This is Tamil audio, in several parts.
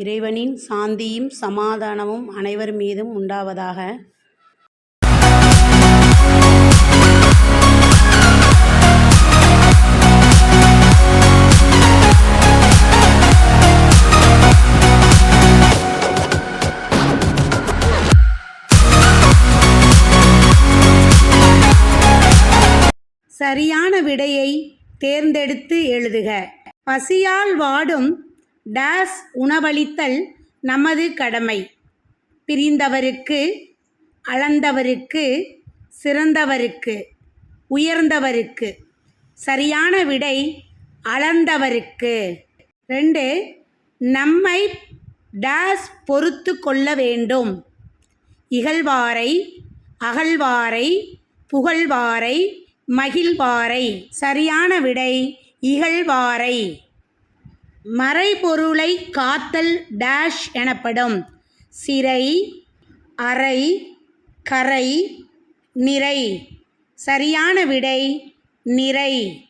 இறைவனின் சாந்தியும் சமாதானமும் அனைவர் மீதும் உண்டாவதாக. சரியான விடையை தேர்ந்தெடுத்து எழுதுக. பசியால் வாடும் டேஸ் உணவளித்தல் நமது கடமை. பிரிந்தவருக்கு அளந்தவருக்கு சிறந்தவருக்கு உயர்ந்தவருக்கு. சரியான விடை அளந்தவருக்கு. ரெண்டு நம்மை டேஸ் பொறுத்து கொள்ள வேண்டும். இகழ்வாரை அகழ்வாரை புகழ்வாரை மகிழ்வாரை. சரியான விடை இகழ்வாரை. மறைபொருளை காத்தல் டேஷ் எனப்படும். சிறை அறை கரை நிறை. சரியான விடை நிறை.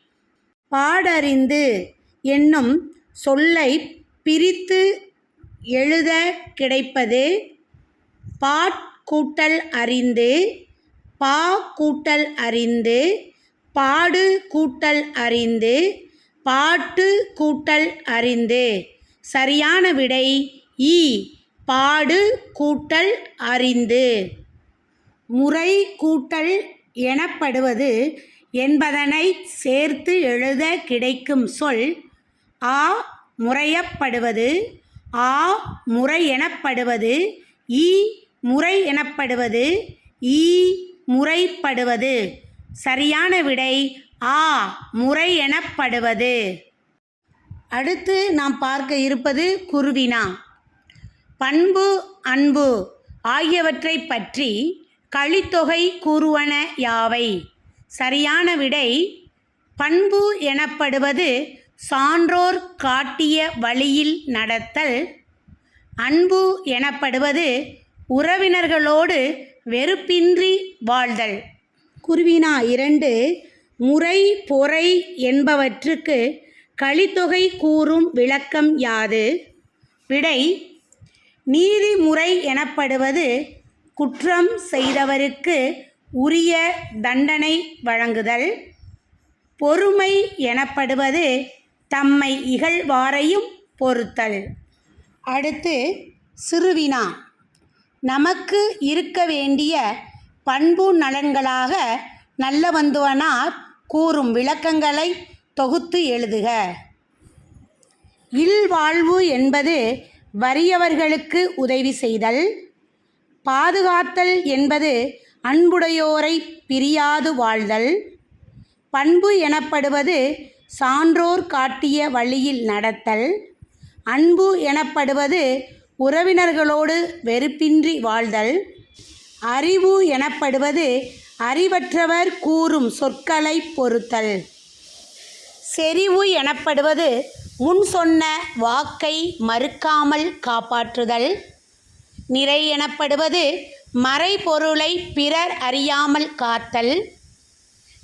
பாடறிந்து என்னும் சொல்லை பிரித்து எழுத கிடைப்பது பாட் கூட்டல் அறிந்து பா கூட்டல் அறிந்து பாடு கூட்டல் அறிந்து பாட்டு கூட்டல் அறிந்து. சரியான விடை இ. பாடு கூட்டல் அறிந்து. முறை கூட்டல் எனப்படுவது என்பதனை சேர்த்து எழுத கிடைக்கும் சொல் ஆ முறையப்படுவது ஆ முறை எனப்படுவது ஈ முறை எனப்படுவது ஈ முறைப்படுவது. சரியான விடை ஆ முறை எனப்படுவது. அடுத்து நாம் பார்க்க இருப்பது குருவினா. பண்பு அன்பு ஆகியவற்றை பற்றி கழித்தொகை கூறுவன யாவை? சரியான விடை பண்பு எனப்படுவது சான்றோர் காட்டிய வழியில் நடத்தல். அன்பு எனப்படுவது உறவினர்களோடு வெறுப்பின்றி வாழ்தல். குருவினா இரண்டு முறை பொறை என்பவற்றுக்கு கழித்தொகை கூறும் விளக்கம் யாது? விடை நீதிமுறை எனப்படுவது குற்றம் செய்தவருக்கு உரிய தண்டனை வழங்குதல். பொறுமை எனப்படுவது தம்மை இகழ்வாரையும் பொறுத்தல். அடுத்து சிறுவினா. நமக்கு இருக்க வேண்டிய பண்பு நலன்களாக நல்லவந்துவனார் கூறும் விளக்கங்களை தொகுத்து எழுதுக. இல்வாழ்வு என்பது வறியவர்களுக்கு உதவி செய்தல். பாதுகாத்தல் என்பது அன்புடையோரை பிரியாது வாழ்தல். பண்பு எனப்படுவது சான்றோர் காட்டிய வழியில் நடத்தல். அன்பு எனப்படுவது உறவினர்களோடு வெறுப்பின்றி வாழ்தல். அறிவு எனப்படுவது அறிவற்றவர் கூறும் சொற்களை பொறுத்தல். செறிவு எனப்படுவது முன் சொன்ன வாக்கை மறுக்காமல் காப்பாற்றுதல். நிறை எனப்படுவது மறைபொருளை பிறர் அறியாமல் காத்தல்.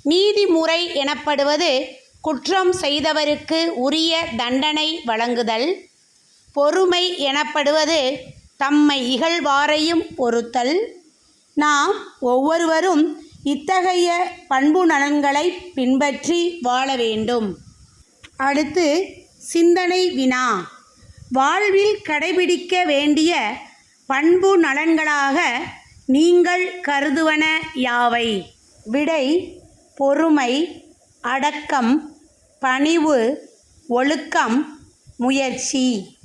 நீதிமுறை எனப்படுவது குற்றம் செய்தவருக்கு உரிய தண்டனை வழங்குதல். பொறுமை எனப்படுவது தம்மை இகழ்வாரையும் பொறுத்தல். நாம் ஒவ்வொருவரும் இத்தகைய பண்பு நலன்களை பின்பற்றி வாழ வேண்டும். அடுத்து சிந்தனை வினா. வாழ்வில் கடைபிடிக்க வேண்டிய பண்பு நலன்களாக நீங்கள் கருதுவன யாவை? விடை பொறுமை அடக்கம் பணிவு ஒழுக்கம் முயற்சி.